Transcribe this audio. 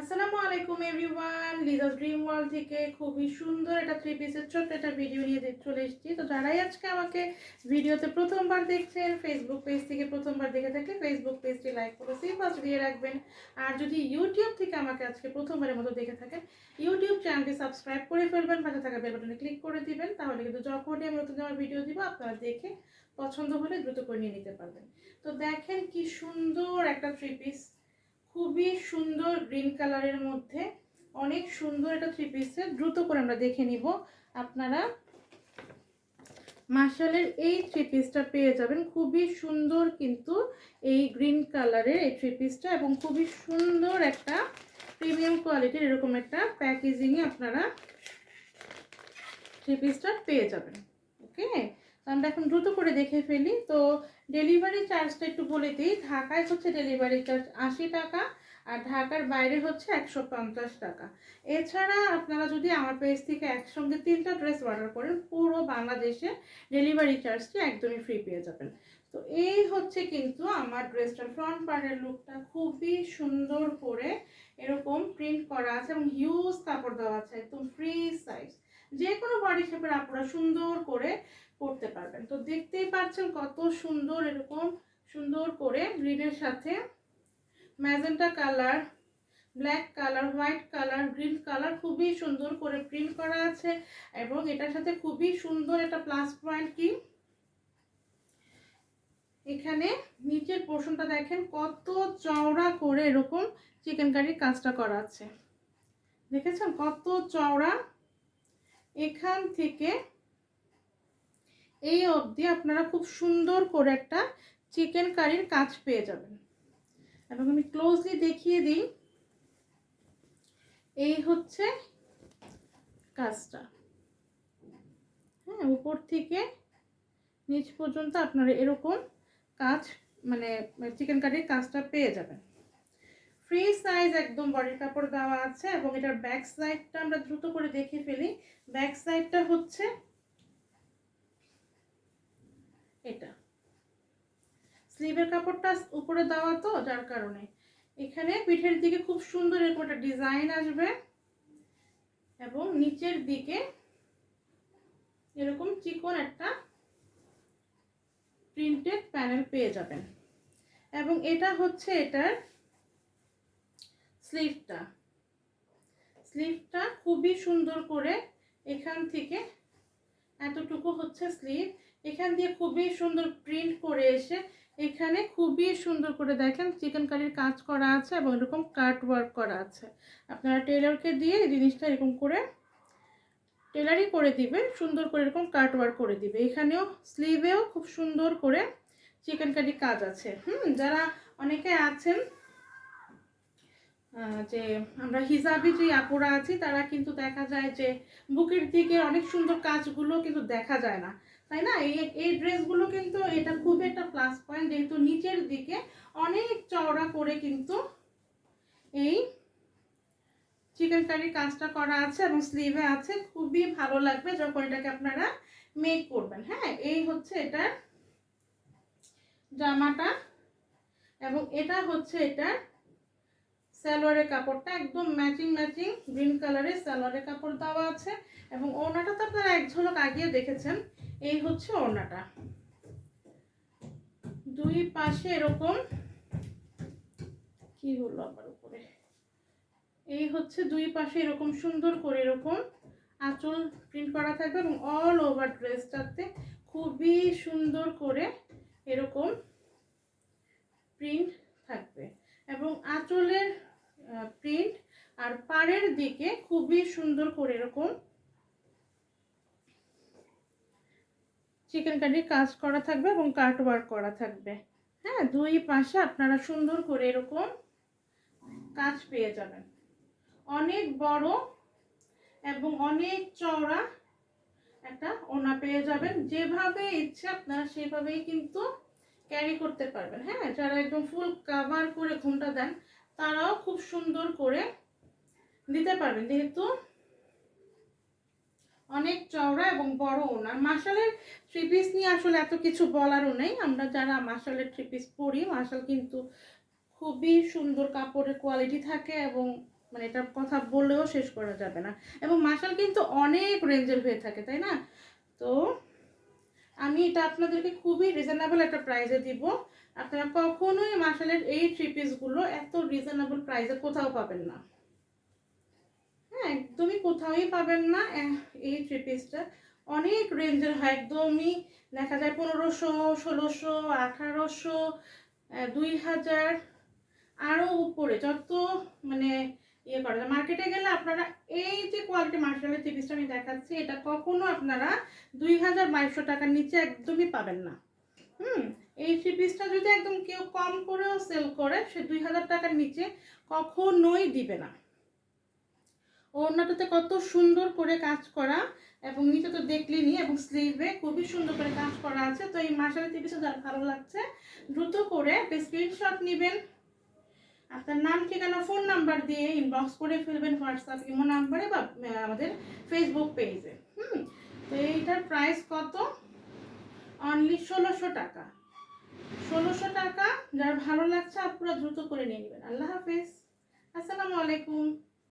আসসালামু আলাইকুম everyone Liza's dream world থেকে খুবই সুন্দর একটা থ্রি পিসের ছোট্ট একটা ভিডিও নিয়ে চলে এসেছি। তো যারাই আজকে আমাকে ভিডিওতে প্রথমবার দেখছেন ফেসবুক পেজ থেকে প্রথমবার দেখে থাকলে ফেসবুক পেজটি লাইক করে সেই ফার্স্ট দিয়ে রাখবেন। আর যদি ইউটিউব থেকে আমাকে আজকে প্রথমবারের মতো দেখে থাকেন ইউটিউব চ্যানেলটি সাবস্ক্রাইব করে ফেলবেন, পাশে থাকা বেল বাটনে ক্লিক করে দিবেন, তাহলে কিন্তু যখনই আমি নতুন আমার ভিডিও দিব, আপনারা দেখে পছন্দ হলে দ্রুত করে নিয়ে নিতে পারবেন। তো দেখেন কি সুন্দর একটা থ্রি পিস খুবই সুন্দর গ্রিন কালারের মধ্যে, অনেক সুন্দর একটা থ্রি পিসের দ্রুত করে আমরা দেখে নিব। আপনারা মার্শালের এই থ্রি পিসটা পেয়ে যাবেন। খুবই সুন্দর কিন্তু এই গ্রিন কালারের এই থ্রি পিসটা এবং খুবই সুন্দর একটা প্রিমিয়াম কোয়ালিটির এরকম একটা প্যাকেজিংয়ে আপনারা থ্রি পিসটা পেয়ে যাবেন। ওকে আমরা এখন দ্রুত করে দেখে ফেলি। তো ডেলিভারি চার্জটা একটু বলে দিই। ঢাকায় হচ্ছে ডেলিভারি চার্জ আশি টাকা আর ঢাকার বাইরে হচ্ছে একশো পঞ্চাশ টাকা। এছাড়া আপনারা যদি আমার পেজ থেকে একসঙ্গে তিনটা ড্রেস অর্ডার করেন, পুরো বাংলাদেশে ডেলিভারি চার্জটি একদমই ফ্রি পেয়ে যাবেন। তো এই হচ্ছে কিন্তু আমার ড্রেসটার ফ্রন্ট পার্টের লুকটা খুবই সুন্দর করে এরকম প্রিন্ট করা আছে এবং হিউজ কাপড় দেওয়া আছে, একদম ফ্রি সাইজ যে কোনো বডি শেপের আপনারা সুন্দর করে পারবেন। তো দেখতেই পাচ্ছেন কত সুন্দর এরকম সুন্দর করে গ্রিনের সাথে magenta colour black colour white colour green colour খুবই সুন্দর করে প্রিন্ট করা আছে এবং এটার সাথে খুবই সুন্দর একটা প্লাস পয়েন্ট কি? এখানে নিচের পোর্শনটা দেখেন কত চওড়া করে এরকম চিকেন কারির কাজটা করা আছে। দেখেছেন? কত চওড়া। এখান থেকে এই অবধি আপনারা খুব সুন্দর করে একটা চিকেন কারির কাজ পেয়ে যাবেন। এবং আমি ক্লোজলি দেখিয়ে দিই। এই হচ্ছে কাজটা। হ্যাঁ উপর থেকে নিচ পর্যন্ত আপনারা এরকম কাজ মানে চিকেন কারির কাজটা পেয়ে যাবেন। ফ্রি সাইজ একদম বডির কাপড় দেওয়া আছে এবং এটার ব্যাক সাইডটা আমরা দ্রুত করে দেখে ফেলি। ব্যাক সাইডটা হচ্ছে এটা স্লিভের কাপড়টা উপরে দেওয়া তো, যার কারণে। এখানে পিঠের দিকে খুব সুন্দর এরকম একটা ডিজাইন আসবে। এবং নিচের দিকে এরকম চিকন একটা প্রিন্টেড প্যানেল পেয়ে যাবেন। এবং এটা হচ্ছে এটার স্লিভটা। স্লিভটা খুবই সুন্দর করে এখান থেকে এতটুকু হচ্ছে স্লিভ। এখান দিয়ে খুবই সুন্দর প্রিন্ট করে এসে এখানে খুবই সুন্দর করে দেখেন চিকেন কারির কাজ করা আছে এবং এরকম কাট ওয়ার্ক করা আছে। আপনারা টেলারকে দিয়ে এই জিনিসটা এরকম করে টেলারই করে দিবে সুন্দর করে এরকম কাট ওয়ার্ক করে দিবে। এখানেও স্লিভেও খুব সুন্দর করে চিকেন কারি কাজ আছে। হুম, যারা অনেকে আছেন যে আমরা হিসাবে যে আপুরা আছি, তারা কিন্তু দেখা যায় যে বুকের দিকে অনেক সুন্দর কাজগুলো কিন্তু দেখা যায় না। তাই না? এই ড্রেসগুলো কিন্তু এটা খুব একটা প্লাস পয়েন্ট যেহেতু নিচের দিকে অনেক চওড়া করে কিন্তু এই চিকেন কারির কাজটা করা আছে এবং স্লিভে আছে। খুবই ভালো লাগবে যখন এটাকে আপনারা মেক করবেন। হ্যাঁ এই হচ্ছে এটার জামাটা এবং এটা হচ্ছে এটার সালোয়ারের কাপড়টা একদম ম্যাচিং ম্যাচিং গ্রিন কালারের সালোয়ারের কাপড় দেওয়া আছে। এবং ওড়নাটা তো আপনারা এক ঝলক আগিয়ে দেখেছেন, এই হচ্ছে ওড়নাটা। দুই পাশে এরকম, কি হলো আবার উপরে? এই হচ্ছে দুই পাশে এরকম সুন্দর করে এরকম আঁচল প্রিন্ট করা থাকবে এবং অল ওভার ড্রেসটাতে খুবই সুন্দর করে এরকম প্রিন্ট থাকবে। এবং আঁচলের প্রিন্ট আর পাড়ের দিকে খুবই সুন্দর করে এরকম চিকেন কারির কাজ করা থাকবে এবং কাট ওয়ার্ক করা থাকবে। হ্যাঁ দুই পাশে আপনারা সুন্দর করে এরকম কাজ পেয়ে যাবেন। অনেক বড় এবং অনেক চওড়া একটা ওনা পেয়ে যাবেন। যেভাবে ইচ্ছে আপনারা সেভাবেই কিন্তু ক্যারি করতে পারবেন। হ্যাঁ যারা একদম ফুল কাভার করে ঘুমটা দেন তারাও খুব সুন্দর করে দিতে পারবেন যেহেতু অনেক চওড়া এবং বড় ওনার মাসালের থ্রি পিস নিয়ে আসলে এত কিছু বলারও নেই। আমরা যারা মাসালের থ্রি পিস পরি মাসাল কিন্তু খুবই সুন্দর কাপড়ের কোয়ালিটি থাকে এবং মানে এটার কথা বললেও শেষ করা যাবে না। এবং মাসাল কিন্তু অনেক রেঞ্জের হয়ে থাকে, তাই না? তো আমি এটা আপনাদেরকে খুবই রিজনেবল একটা প্রাইসে দিব। আপনারা কখনোই মার্শালের এই থ্রি পিসগুলো এত রিজনেবল প্রাইসে কোথাও পাবেন না। হ্যাঁ একদমই কোথাওই পাবেন না এই থ্রি পিসটা অনেক রেঞ্জের হয়, একদমই দেখা যায় পনেরোশো, ষোলোশো, আঠারোশো দুই হাজার আরও উপরে। যত মানে ইয়ে করা যায় মার্কেটে গেলে আপনারা এই যে কোয়ালিটি মার্শালের পিসটা আমি দেখাচ্ছি, এটা কখনো আপনারা দুই হাজার বাইশশো টাকার নিচে একদমই পাবেন না। হুম? এই থ্রি পিসটা যদি একদম কেউ কম করেও সেল করে, সে দুই হাজার টাকার নিচে কখনোই দিবে না। ওড়নাটাতে কত সুন্দর করে কাজ করা এবং নিচে তো দেখলেনি এবং স্লিভে খুবই সুন্দর করে কাজ করা আছে। তো এই মার্শালের থ্রি পিসটা যার ভালো লাগছে, দ্রুত করে একটা স্ক্রিনশট নেবেন। আপনার নাম, ঠিকানা ফোন নাম্বার দিয়ে ইনবক্স করে ফেলবেন হোয়াটসঅ্যাপ ইমো নাম্বারে বা আমাদের ফেসবুক পেজে হুম? তো এইটার প্রাইস কত? অনলি ষোলোশো টাকা। ষোলোশো টাকা, যার ভালো লাগছে, আপনারা দ্রুত করে নিয়ে নেবেন। আল্লাহ হাফেজ। আসসালামু আলাইকুম।